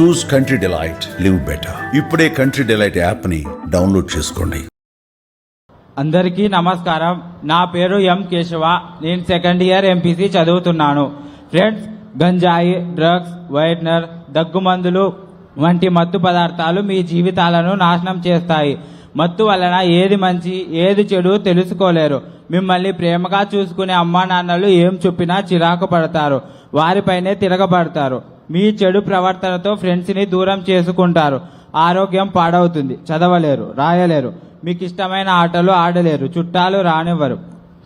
Choose country delight live better ఇప్పుడే country delight యాప్ని download చేసుకోండి. అందరికీ నమస్కారం. నా పేరు ఎం కేశవ. నేను సెకండ్ ఇయర్ ఎంపీసీ చదువుతున్నాను. ఫ్రెండ్స్ గంజాయి డ్రగ్స్ వైట్నర్ దగ్గుమందులు వంటి మత్తు పదార్థాలు మీ జీవితాలను నాశనం చేస్తాయి. మత్తు వలన ఏది మంచి ఏది చెడు తెలుసుకోలేరు. మిమ్మల్ని ప్రేమగా చూసుకునే అమ్మా నాన్నలు ఏం చెప్పినా చిరాకు పడతారు. వారిపైనే తిరగబడతారు. మీ చెడు ప్రవర్తనతో ఫ్రెండ్స్ని దూరం చేసుకుంటారు. ఆరోగ్యం పాడవుతుంది. చదవలేరు రాయలేరు. మీకు ఇష్టమైన ఆటలు ఆడలేరు. చుట్టాలు రానివ్వరు.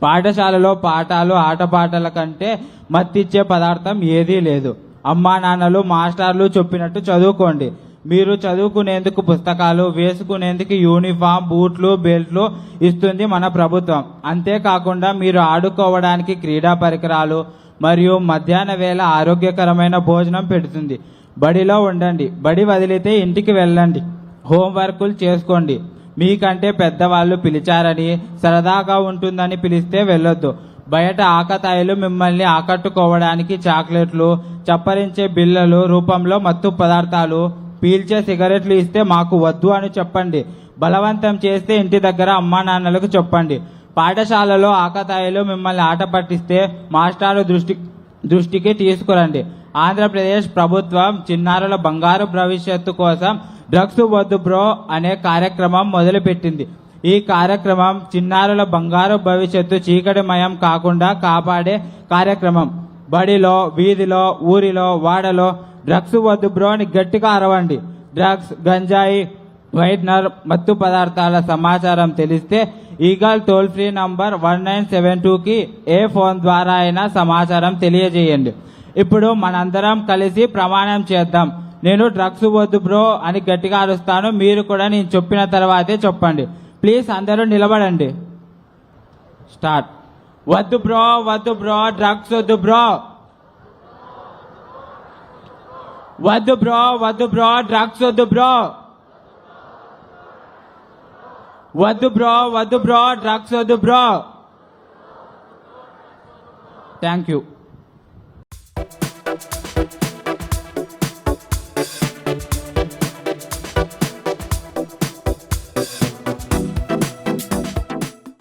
పాఠశాలలో పాఠాలు ఆటపాటల కంటే మత్తిచ్చే పదార్థం ఏదీ లేదు. అమ్మా నాన్నలు మాస్టర్లు చెప్పినట్టు చదువుకోండి. మీరు చదువుకునేందుకు పుస్తకాలు వేసుకునేందుకు యూనిఫామ్ బూట్లు బెల్ట్లు ఇస్తుంది మన ప్రభుత్వం. అంతేకాకుండా మీరు ఆడుకోవడానికి క్రీడా పరికరాలు మరియు మధ్యాహ్న వేళ ఆరోగ్యకరమైన భోజనం పెడుతుంది. బడిలో ఉండండి. బడి వదిలితే ఇంటికి వెళ్ళండి. హోంవర్కులు చేసుకోండి. మీకంటే పెద్దవాళ్ళు పిలిచారని సరదాగా ఉంటుందని పిలిస్తే వెళ్ళొద్దు. బయట ఆకతాయిలు మిమ్మల్ని ఆకట్టుకోవడానికి చాక్లెట్లు చప్పరించే బిళ్ళలు రూపంలో మత్తు పదార్థాలు పీల్చే సిగరెట్లు ఇస్తే మాకు వద్దు అని చెప్పండి. బలవంతం చేస్తే ఇంటి దగ్గర అమ్మా నాన్నలకు చెప్పండి. పాఠశాలలో ఆకతాయిలు మిమ్మల్ని ఆట పట్టిస్తే మాస్టారు దృష్టి దృష్టికి తీసుకురండి. ఆంధ్రప్రదేశ్ ప్రభుత్వం చిన్నారుల బంగారు భవిష్యత్తు కోసం డ్రగ్స్ వద్దు బ్రో అనే కార్యక్రమం మొదలుపెట్టింది. ఈ కార్యక్రమం చిన్నారుల బంగారు భవిష్యత్తు చీకటిమయం కాకుండా కాపాడే కార్యక్రమం. బడిలో వీధిలో ఊరిలో వాడలో డ్రగ్స్ వద్దు బ్రో అని గట్టిగా అరవండి. డ్రగ్స్ గంజాయి వైట్నర్ మత్తు పదార్థాల సమాచారం తెలిస్తే eagle toll free number one nine seven టూకి ఏ ఫోన్ ద్వారా అయినా సమాచారం తెలియజేయండి. ఇప్పుడు మనందరం కలిసి ప్రమాణం చేద్దాం. నేను డ్రగ్స్ వద్దు బ్రో అని గట్టిగా అరుస్తాను. మీరు కూడా నేను చెప్పిన తర్వాతే చెప్పండి. ప్లీజ్ అందరూ నిలబడండి. స్టార్ట్. వద్దు బ్రో వద్దు బ్రో డ్రగ్స్ వద్దు బ్రో. వద్దు బ్రో వద్దు బ్రో డ్రగ్స్ వద్దు బ్రో. వద్దు బ్రో వద్దు బ్రో డ్రగ్స్ వద్దు బ్రో. Thank you